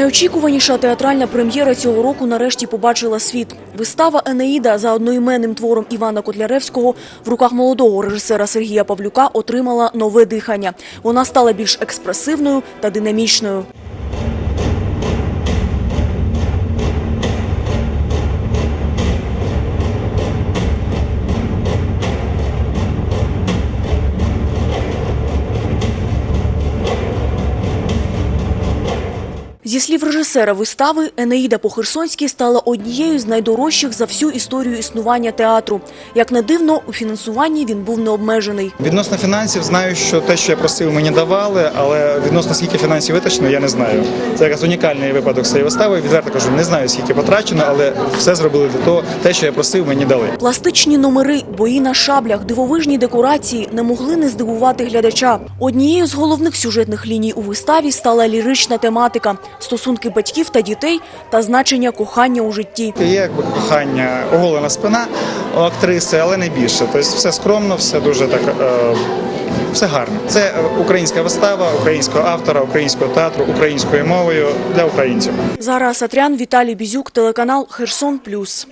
Найочікуваніша театральна прем'єра цього року нарешті побачила світ. Вистава Енеїда за одноіменним твором Івана Котляревського в руках молодого режисера Сергія Павлюка отримала нове дихання. Вона стала більш експресивною та динамічною. Зі слів режисера вистави, Енеїда по-херсонськи стала однією з найдорожчих за всю історію існування театру. Як не дивно, у фінансуванні він був необмежений. Відносно фінансів знаю, що те, що я просив, мені давали, але відносно скільки фінансів витрачено, я не знаю. Це якраз унікальний випадок цієї вистави. Відверто кажу, не знаю скільки потрачено, але все зробили для того, те, що я просив, мені дали. Пластичні номери, бої на шаблях, дивовижні декорації не могли не здивувати глядача. Однією з головних сюжетних ліній у виставі стала лірична тематика – стосунки батьків та дітей та значення кохання у житті. Є якби кохання, оголена спина у актриси, але не більше. Тобто все скромно, все дуже так. Е, все гарно. Це українська вистава, українського автора, українського театру, українською мовою для українців. Зараз Атрян Віталій Бізюк, телеканал «Херсон Плюс».